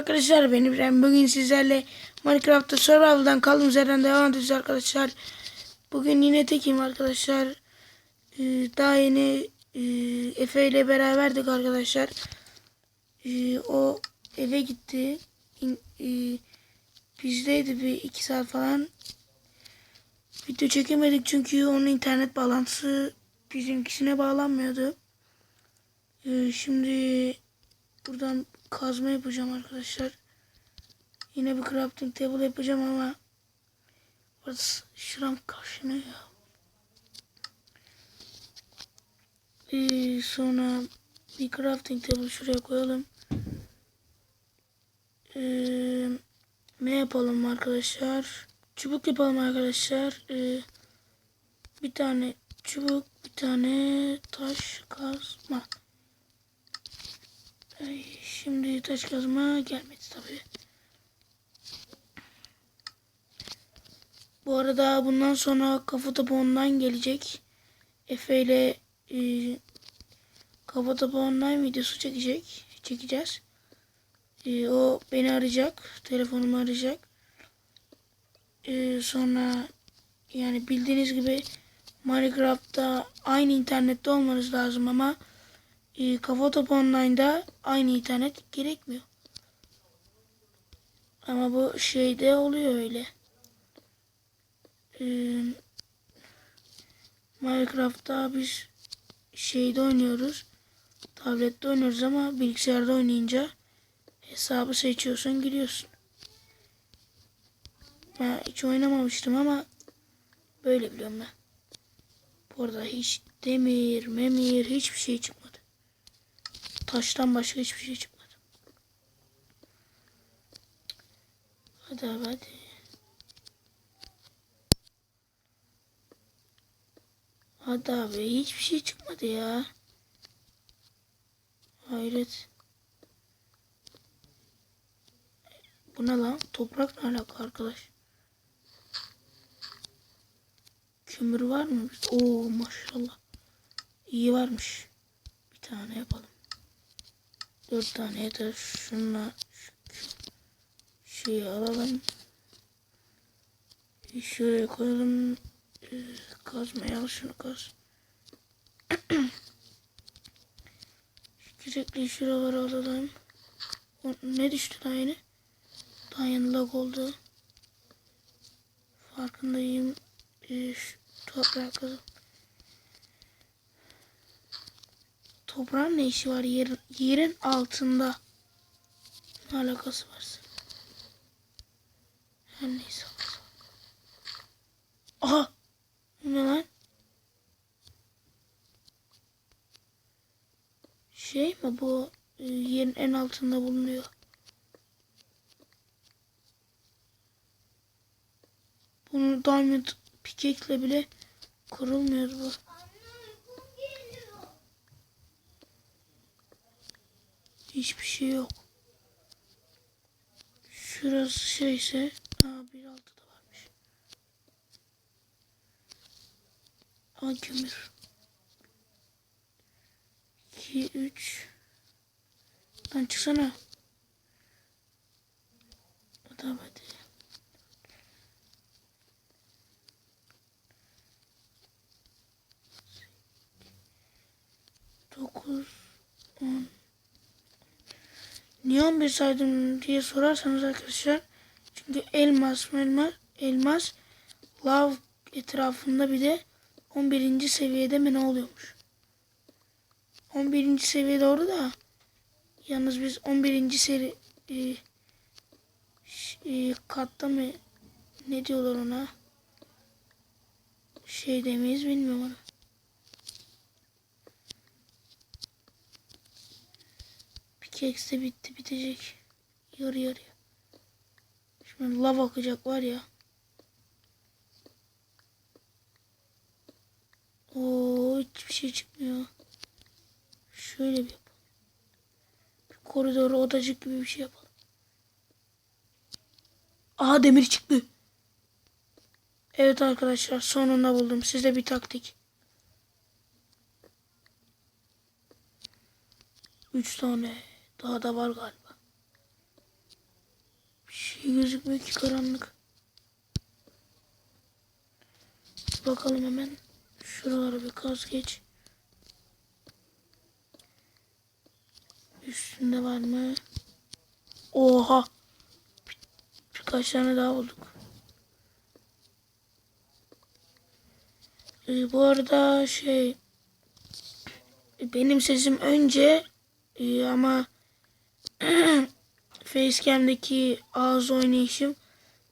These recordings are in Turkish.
arkadaşlar ben İbrahim. Bugün sizlerle Minecraft'ta Survival'dan kaldığımız yerden devam ediyoruz arkadaşlar. Bugün yine tekim arkadaşlar. Ee, daha yeni e, Efe ile beraberdik arkadaşlar. Ee, o eve gitti. İn- e, bizdeydi bir iki saat falan. Video çekemedik çünkü onun internet bağlantısı bizimkisine bağlanmıyordu. Ee, şimdi buradan kazma yapacağım arkadaşlar. Yine bir crafting table yapacağım ama burası şuram kaşınıyor. Ee, sonra bir crafting table şuraya koyalım. Ee, ne yapalım arkadaşlar? Çubuk yapalım arkadaşlar. Ee, bir tane çubuk, bir tane taş kazma. Ay, şimdi taş kazma gelmedi tabii. Bu arada bundan sonra kafa topu ondan gelecek. Efe ile e, kafa topu online videosu çekecek. Çekeceğiz. E, o beni arayacak. Telefonumu arayacak. E, sonra yani bildiğiniz gibi Minecraft'ta aynı internette olmanız lazım ama e, Kafa Topu Online'da aynı internet gerekmiyor. Ama bu şeyde oluyor öyle. E, Minecraft'ta biz şeyde oynuyoruz. Tablette oynuyoruz ama bilgisayarda oynayınca hesabı seçiyorsun giriyorsun. Ben hiç oynamamıştım ama böyle biliyorum ben. Bu arada hiç demir, memir hiçbir şey çıkmadı. Taştan başka hiçbir şey çıkmadı. Hadi abi hadi. Hadi abi hiçbir şey çıkmadı ya. Hayret. Bu ne lan? Toprak ne alaka arkadaş? Kömür var mı? Oo maşallah. İyi varmış. Bir tane yapalım. Dört tane yeter. Şunla şu şeyi alalım. Şuraya koyalım. Ee, Kazmayı al şunu kaz. Sürekli şuraları alalım. O, ne düştü daha yeni? Daha yeni lag oldu. Farkındayım. Ee, şu kazalım. Toprağın ne işi var yer, yerin altında? Ne alakası varsa. Her neyse. Aha! Bu ne lan? Şey mi bu e, yerin en altında bulunuyor? Bunu diamond pickaxe bile kurulmuyor bu. Hiçbir şey yok. Şurası şeyse Aa, bir altı da varmış. Aa kömür. 2 3 Lan çıksana. Hadi hadi. Dokuz, on. Niye 11 saydım diye sorarsanız arkadaşlar. Çünkü elmas, elmas, elmas, lav etrafında bir de 11. seviyede mi ne oluyormuş? 11. seviye doğru da yalnız biz 11. seri e, e, katta mı ne diyorlar ona? Şey demeyiz bilmiyorum onu. Pickaxe de bitti bitecek. Yarı yarıya. Şimdi lav akacak var ya. Oo hiçbir şey çıkmıyor. Şöyle bir yapalım. Bir koridoru odacık gibi bir şey yapalım. Aha demir çıktı. Evet arkadaşlar sonunda buldum. Size bir taktik. Üç tane. Daha da var galiba. Bir şey gözükmüyor ki karanlık. Bakalım hemen. Şuralara bir kaz geç. Üstünde var mı? Oha. Bir- birkaç tane daha bulduk. Ee, bu arada şey benim sesim önce e, ama Facecam'deki ağız oynayışım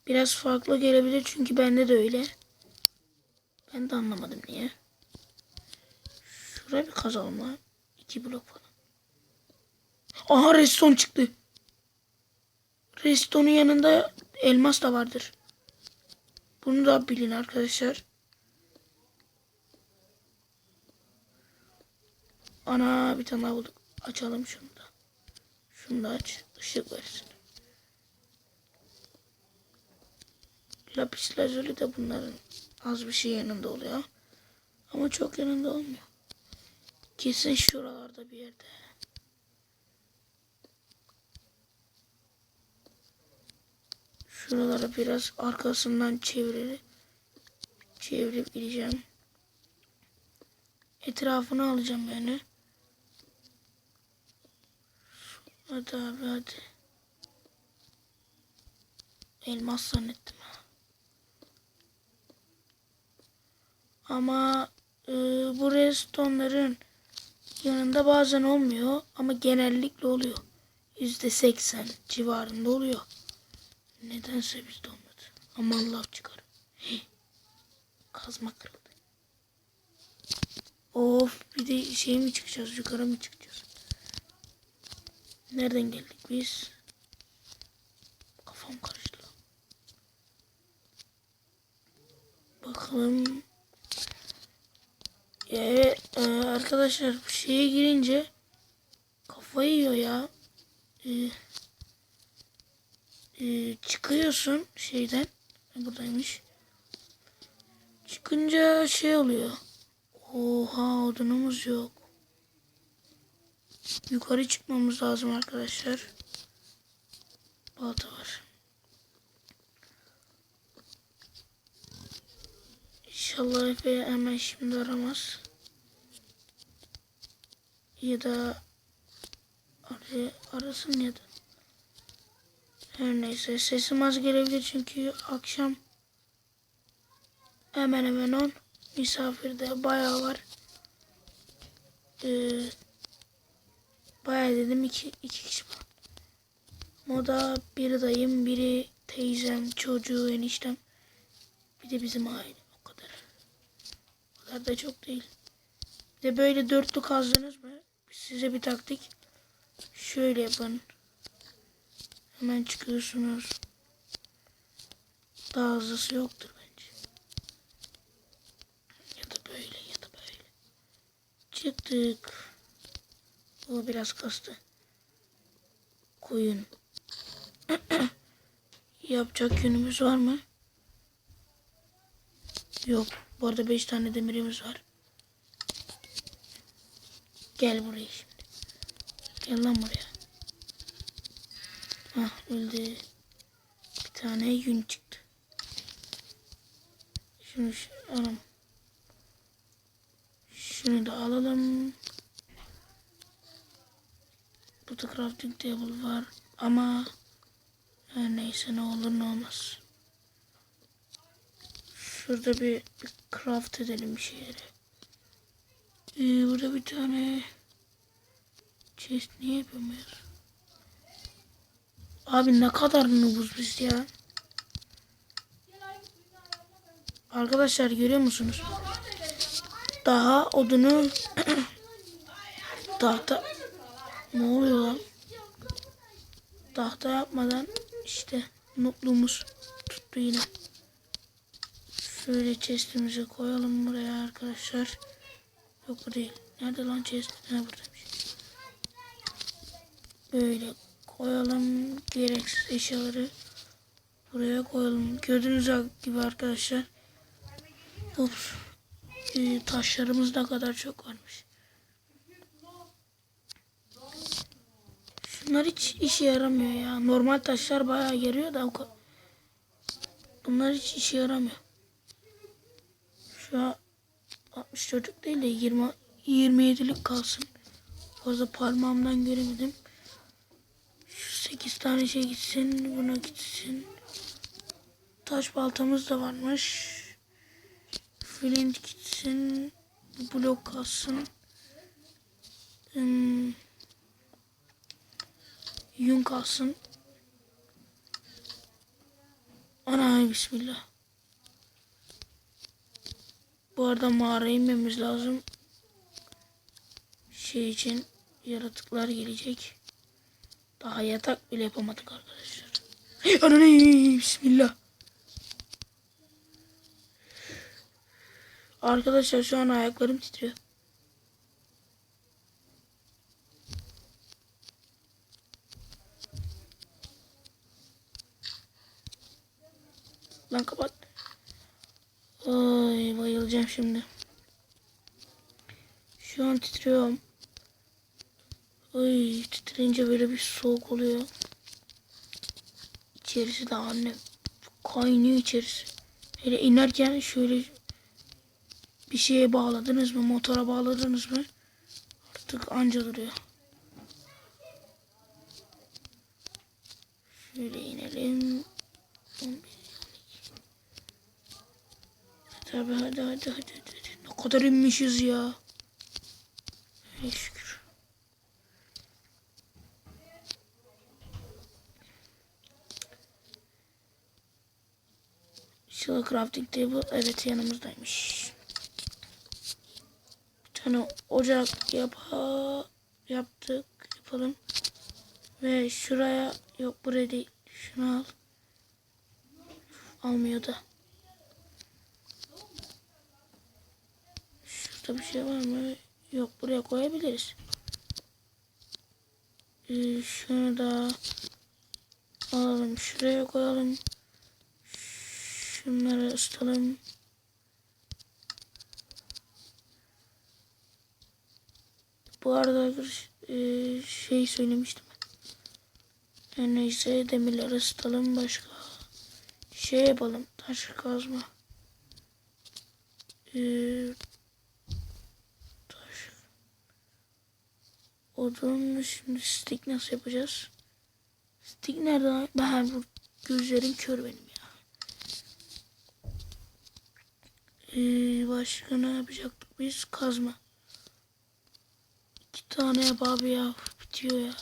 biraz farklı gelebilir çünkü bende de öyle. Ben de anlamadım niye. Şuraya bir kazalım lan. İki blok falan. Aha reston çıktı. Restonun yanında elmas da vardır. Bunu da bilin arkadaşlar. Ana bir tane bulduk. Açalım şunu da. Şunu da aç. Işık versin. Lapis lazuli de bunların az bir şey yanında oluyor. Ama çok yanında olmuyor. Kesin şuralarda bir yerde. Şuralara biraz arkasından çevirip çevirip gideceğim. Etrafını alacağım yani. Hadi abi hadi. Elmas zannettim. Ama e, bu restonların yanında bazen olmuyor ama genellikle oluyor. Yüzde seksen civarında oluyor. Nedense bizde olmadı. Aman lav çıkar. Kazma kırıldı. Of bir de şey mi çıkacağız yukarı mı çıkacağız? Nereden geldik biz? Kafam karıştı. Bakalım. Evet e, arkadaşlar bu şeye girince kafayı yiyor ya. E, e, çıkıyorsun şeyden. Buradaymış. Çıkınca şey oluyor. Oha odunumuz yok. Yukarı çıkmamız lazım arkadaşlar. Balta var. İnşallah Efe hemen şimdi aramaz. Ya da ar arasın ya da. Her neyse sesim az gelebilir çünkü akşam hemen hemen on misafir de bayağı var. Ee, bayağı dedim iki, iki kişi var. Moda biri dayım, biri teyzem, çocuğu, eniştem. Bir de bizim aile. O kadar. O kadar da çok değil. Bir de böyle dörtlü kazdınız mı? Size bir taktik. Şöyle yapın. Hemen çıkıyorsunuz. Daha hızlısı yoktur bence. Ya da böyle ya da böyle. Çıktık. O biraz kastı. Koyun. Yapacak yönümüz var mı? Yok. Bu arada 5 tane demirimiz var. Gel buraya şimdi. Gel lan buraya. Hah öldü. Bir tane yün çıktı. Şunu şu, anam. Şunu da alalım. Burada crafting table var ama her neyse ne olur ne olmaz. Şurada bir, bir craft edelim bir şeyleri. Ee, burada bir tane chest niye yapamıyoruz? Abi ne kadar nubuz biz ya. Arkadaşlar görüyor musunuz? Daha odunu tahta ne oluyor lan? Tahta yapmadan işte nutluğumuz tuttu yine. Şöyle chestimizi koyalım buraya arkadaşlar. Yok bu değil. Nerede lan chest? Ha buradaymış. Böyle koyalım gereksiz eşyaları buraya koyalım. Gördüğünüz gibi arkadaşlar. Ups. Ee, taşlarımız ne kadar çok varmış. Şunlar hiç işe yaramıyor ya. Normal taşlar bayağı yarıyor da Bunlar hiç işe yaramıyor. Şu an 60 çocuk değil de 20 27'lik kalsın. Fazla parmağımdan göremedim. Şu 8 tane şey gitsin. Buna gitsin. Taş baltamız da varmış. Flint gitsin. Blok kalsın. Hmm. Yün kalsın. Ana bismillah. Bu arada mağaraya inmemiz lazım. Şey için yaratıklar gelecek. Daha yatak bile yapamadık arkadaşlar. Ana bismillah. Arkadaşlar şu an ayaklarım titriyor. Lan kapat. Ay bayılacağım şimdi. Şu an titriyorum. Ay titreyince böyle bir soğuk oluyor. İçerisi de anne kaynıyor içerisi. Hele inerken şöyle bir şeye bağladınız mı? Motora bağladınız mı? Artık anca duruyor. Şöyle inelim. 11. Tabi hadi hadi hadi hadi. Ne kadar inmişiz ya. Ey şükür. Şila crafting table evet yanımızdaymış. Bir tane ocak yapa yaptık yapalım. Ve şuraya yok buraya değil. Şunu al. Almıyor da. Şurada bir şey var mı? Yok buraya koyabiliriz. Ee, şunu da alalım. Şuraya koyalım. Şunları ısıtalım. Bu arada arkadaş, e, şey söylemiştim. Yani neyse demirleri ısıtalım başka. Şey yapalım. Taş kazma. Ee, taş. Odun şimdi stick nasıl yapacağız? Stick nerede? Ben bu gözlerim kör benim ya. Ee, başka ne yapacaktık biz? Kazma. İki tane yap abi ya. Bitiyor ya.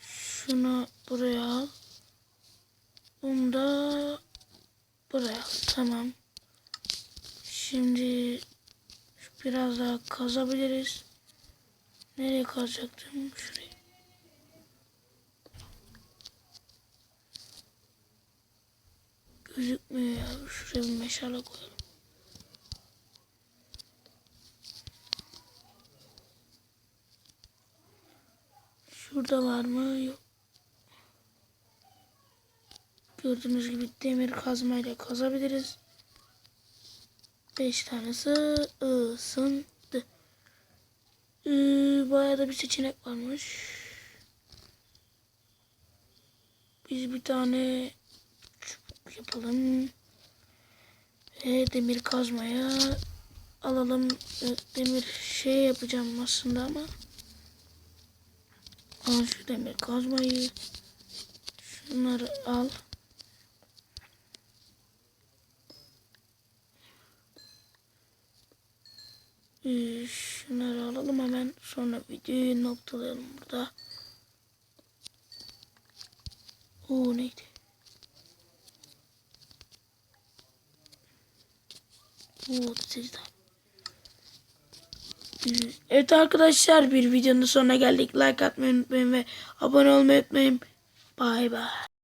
Şunu buraya al. Bunu da buraya al. Tamam. Şimdi biraz daha kazabiliriz. Nereye kazacaktım? Şuraya. Gözükmüyor ya. Şuraya bir meşale koyalım. Şurada var mı? Yok. Gördüğünüz gibi demir kazmayla kazabiliriz. 5 tanesi ısındı. Ee, bayağı da bir seçenek varmış. Biz bir tane çubuk yapalım. Ve demir kazmaya alalım. Demir şey yapacağım aslında ama. Al şu demir kazmayı. Şunları al. Şunları alalım hemen sonra videoyu noktalayalım burada. O neydi? Oo, sekiz Evet arkadaşlar bir videonun sonuna geldik. Like atmayı unutmayın ve abone olmayı unutmayın. Bay bay.